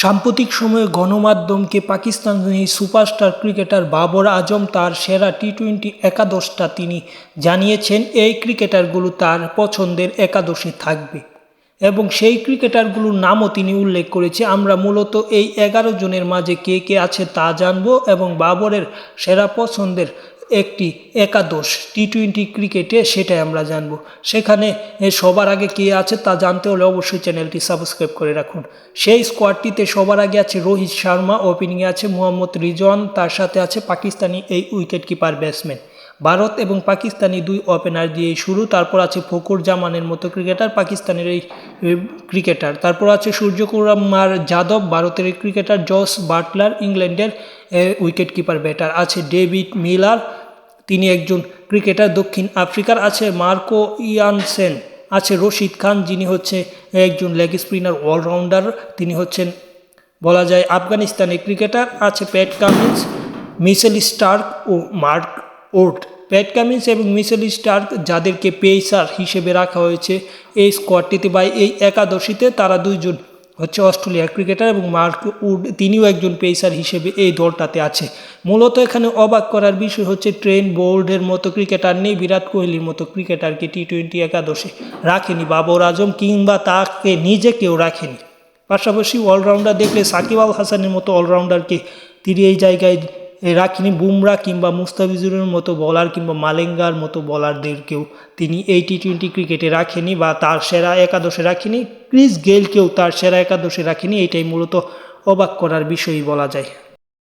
সাম্প্রতিক সময়ে গণমাধ্যমকে পাকিস্তানি সুপারস্টার ক্রিকেটার বাবর আজম তার সেরা টি টোয়েন্টি একাদশটা তিনি জানিয়েছেন, এই ক্রিকেটারগুলো তার পছন্দের একাদশে থাকবে। এবং সেই ক্রিকেটারগুলোর নামও তিনি উল্লেখ করেছে। আমরা মূলত এই এগারো জনের মাঝে কে কে আছে তা জানব এবং বাবরের সেরা পছন্দের একটি একাদশ টি টোয়েন্টি ক্রিকেটে সেটাই আমরা জানব। সেখানে সবার আগে কে আছে তা জানতে হলে অবশ্যই চ্যানেলটি সাবস্ক্রাইব করে রাখুন। সেই স্কোয়াডটিতে সবার আগে আছে রোহিত শর্মা ওপেনিংয়ে আছে মোহাম্মদ রিজওয়ান, তার সাথে আছে পাকিস্তানি এই উইকেট কিপার ব্যাটসম্যান ভারত এবং পাকিস্তানি দুই ওপেনার দিয়ে শুরু, তারপর আছে ফকুর জামানের মতো ক্রিকেটার, পাকিস্তানের এই ক্রিকেটার। তারপর আছে সূর্যকুমার যাদব, ভারতের ক্রিকেটার জস বাটলার, ইংল্যান্ডের উইকেট কিপার ব্যাটার আছে ডেভিড মিলার, তিনি একজন ক্রিকেটার দক্ষিণ আফ্রিকার, আছে মার্কো ইয়ানসেন, আছে রশিদ খান, যিনি হচ্ছে একজন লেগ স্পিনার অলরাউন্ডার তিনি হচ্ছেন, বলা যায়, আফগানিস্তানের ক্রিকেটার, আছে প্যাট কামিন্স মিসেল স্টার্ক ও মার্ক ওট প্যাট এবং মিসেল স্টার্ক যাদেরকে পেসার হিসেবে রাখা হয়েছে এই স্কোয়াডটিতে বা এই একাদশীতে তারা দুইজন হচ্ছে অস্ট্রেলিয়ার ক্রিকেটার এবং মার্ক উড তিনিও একজন পেসার হিসেবে এই দলটাতে আছে। মূলত এখানে অবাক করার বিষয় হচ্ছে ট্রেন বোল্ডের মতো ক্রিকেটার নেই, বিরাট কোহলির মতো ক্রিকেটারকে টি টোয়েন্টি একাদশে রাখেনি বাবর আজম কিংবা তাকে নিজে কেউ রাখেনি। পাশাপাশি অলরাউন্ডার দেখলে সাকিব আল হাসানের মতো অলরাউন্ডারকে তিনি এই জায়গায় রাখিনি বুমরা কিংবা মুস্তাফিজুরের মতো বলার কিংবা মালেঙ্গার মতো বলারদেরকেও তিনি এই টি টোয়েন্টি ক্রিকেটে রাখেনি বা তার সেরা একাদশে রাখেনি। ক্রিস গেলকেও তার সেরা একাদশে রাখেনি। এটাই মূলত অবাক করার বিষয়ই বলা যায়।